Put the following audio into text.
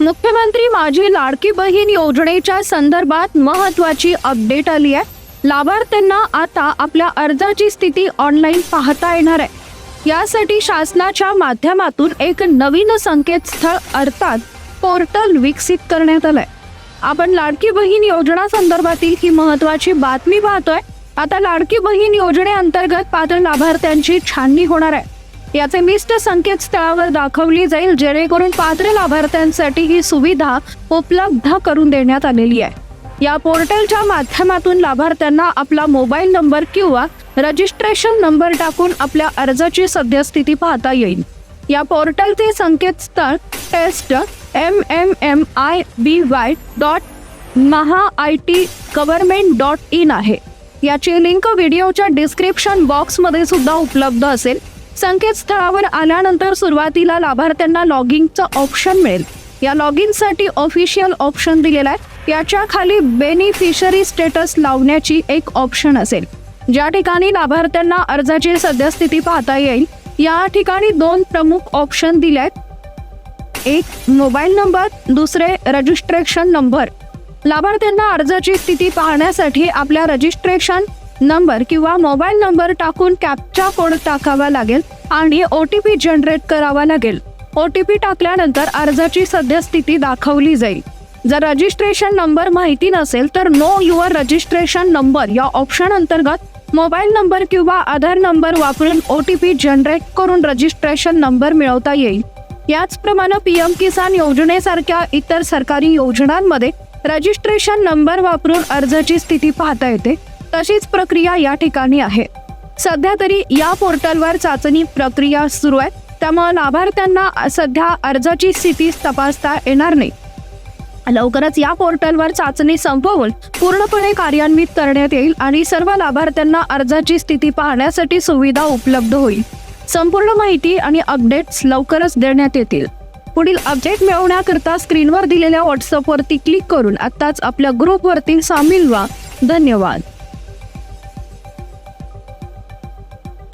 मुख्यमंत्री माझी लाडकी बहीण योजनेच्या संदर्भात महत्वाची अपडेट आली आहे. लाभार्थ्यांना आता आपल्या अर्जाची स्थिती ऑनलाईन पाहता येणार आहे. यासाठी शासनाच्या माध्यमातून एक नवीन संकेतस्थळ अर्थात पोर्टल विकसित करण्यात आलंय. आपण लाडकी बहीण योजना संदर्भातील ही महत्वाची बातमी पाहतोय. आता लाडकी बहीण योजनेअंतर्गत पात्र लाभार्थ्यांची छाननी होणार आहे. याचे मिस्ट संकेतस्थळावर दाखवली जाईल जेणेकरून पात्र लाभार्थ्यांसाठी ही सुविधा उपलब्ध करून देण्यात आलेली आहे. या पोर्टलच्या माध्यमातून लाभार्थ्यांना आपला मोबाईल नंबर किंवा रजिस्ट्रेशन नंबर टाकून आपल्या अर्जाची सद्यस्थिती पाहता येईल. या पोर्टलचे संकेतस्थळ test M M M I B Y dot Maha I T government dot in आहे. याची लिंक व्हिडिओच्या डिस्क्रिप्शन बॉक्समध्ये सुद्धा उपलब्ध असेल. संकेतस्थळावर आल्यानंतर सुरुवातीला लाभार्थ्यांना लॉगिंगचं ऑप्शन मिळेल. या लॉगिनसाठी ऑफिशियल ऑप्शन दिलेला आहे. याच्या खाली बेनिफिशरी स्टेटस लावण्याची एक ऑप्शन असेल. ज्या ठिकाणी लाभार्थ्यांना अर्जाची सद्यस्थिती पाहता येईल या ठिकाणी दोन प्रमुख ऑप्शन दिले आहेत. एक मोबाईल नंबर दुसरे रजिस्ट्रेशन नंबर. लाभार्थ्यांना अर्जाची स्थिती पाहण्यासाठी आपल्या रजिस्ट्रेशन नंबर किंवा मोबाईल नंबर टाकून कॅपचा कोड टाकावा लागेल आणि ओ टी पी जनरेट करावा लागेल. ओ टी पी टाकल्यानंतर अर्जाची सद्यस्थिती दाखवली जाईल. जर रजिस्ट्रेशन नंबर माहिती नसेल तर नो युअर रजिस्ट्रेशन नंबर या ऑप्शन अंतर्गत मोबाईल नंबर किंवा आधार नंबर वापरून ओ टी पी जनरेट करून रजिस्ट्रेशन नंबर मिळवता येईल. याचप्रमाणे पी एम किसान योजनेसारख्या इतर सरकारी योजनांमध्ये रजिस्ट्रेशन नंबर वापरून अर्जाची स्थिती पाहता येते. तशीच प्रक्रिया या ठिकाणी आहे. सध्या तरी या पोर्टलवर चाचणी प्रक्रिया सुरू आहे. त्यामुळे लाभार्थ्यांना सध्या अर्जाची स्थिती तपासता येणार नाही. लवकरच या पोर्टलवर चाचणी संपवून पूर्णपणे कार्यान्वित करण्यात येईल आणि सर्व लाभार्थ्यांना अर्जाची स्थिती पाहण्यासाठी सुविधा उपलब्ध होईल. संपूर्ण माहिती आणि अपडेट्स लवकरच देण्यात येतील. पुढील अपडेट मिळवण्याकरता स्क्रीनवर दिलेल्या व्हॉट्सअपवरती क्लिक करून आत्ताच आपल्या ग्रुपवरती सामील व्हा. धन्यवाद.